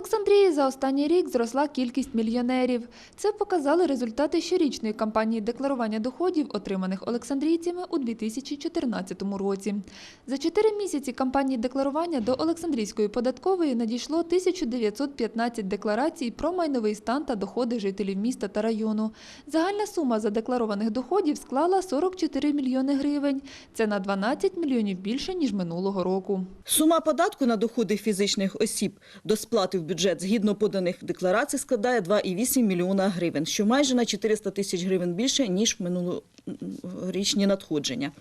Олександрії за останній рік зросла кількість мільйонерів. Це показали результати щорічної кампанії декларування доходів, отриманих олександрійцями у 2014 році. За чотири місяці кампанії декларування до Олександрійської податкової надійшло 1915 декларацій про майновий стан та доходи жителів міста та району. Загальна сума задекларованих доходів склала 44 мільйони гривень. Це на 12 мільйонів більше, ніж минулого року. Сума податку на доходи фізичних осіб до сплати в бюджет згідно поданих декларацій складає 2,8 мільйона гривень, що майже на 400 тисяч гривень більше, ніж минулорічні надходження.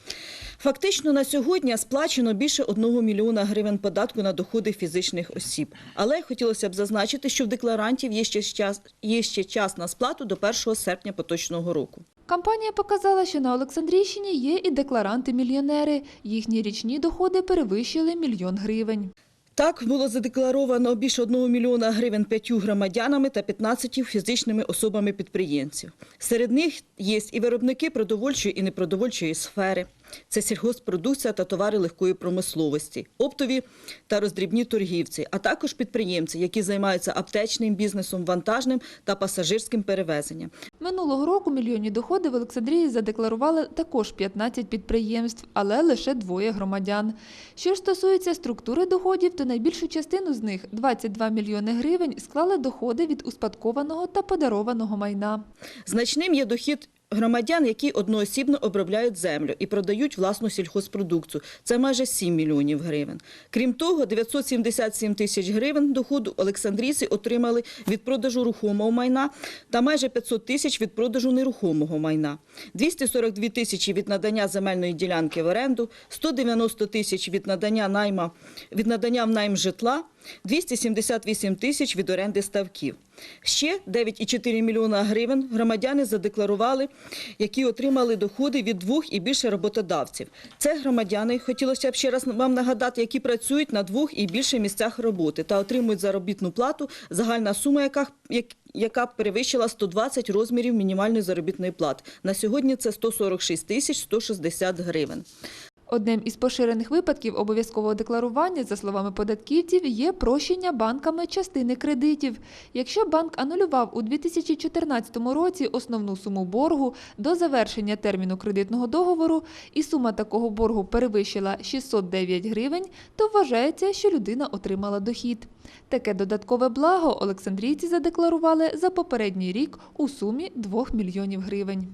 Фактично на сьогодні сплачено більше 1 мільйона гривень податку на доходи фізичних осіб. Але хотілося б зазначити, що в декларантів є ще час, є ще час на сплату до 1 серпня поточного року. Кампанія показала, що на Олександрійщині є і декларанти-мільйонери. Їхні річні доходи перевищили мільйон гривень. Так було задекларовано більше 1 мільйона гривень п'ятью громадянами та 15 фізичними особами підприємців. Серед них є і виробники продовольчої і непродовольчої сфери. Це сільгосппродукція та товари легкої промисловості, оптові та роздрібні торгівці, а також підприємці, які займаються аптечним бізнесом, вантажним та пасажирським перевезенням. Минулого року мільйонні доходи в Олександрії задекларували також 15 підприємств, але лише двоє громадян. Що ж стосується структури доходів, то найбільшу частину з них 22 мільйони гривень склали доходи від успадкованого та подарованого майна. Значним є дохід громадян, які одноосібно обробляють землю і продають власну сільхозпродукцію. Це майже 7 мільйонів гривень. Крім того, 977 тисяч гривень доходу Олександрійці отримали від продажу рухомого майна та майже 500 тисяч від продажу нерухомого майна, 242 тисячі від надання земельної ділянки в оренду, 190 тисяч від надання найма від надання в найм житла, 278 тисяч від оренди ставків. Ще 9,4 мільйона гривень громадяни задекларували, які отримали доходи від двох і більше роботодавців. Це громадяни, хотілося б ще раз вам нагадати, які працюють на двох і більше місцях роботи та отримують заробітну плату, загальна сума яких як- яка перевищила 120 розмірів мінімальної заробітної плати. На сьогодні це 146 тисяч 160 гривень. Одним із поширених випадків обов'язкового декларування, за словами податківців, є прощення банками частини кредитів. Якщо банк анулював у 2014 році основну суму боргу до завершення терміну кредитного договору і сума такого боргу перевищила 609 гривень, то вважається, що людина отримала дохід. Таке додаткове благо Олександрійці задекларували за попередній рік у сумі 2 мільйонів гривень.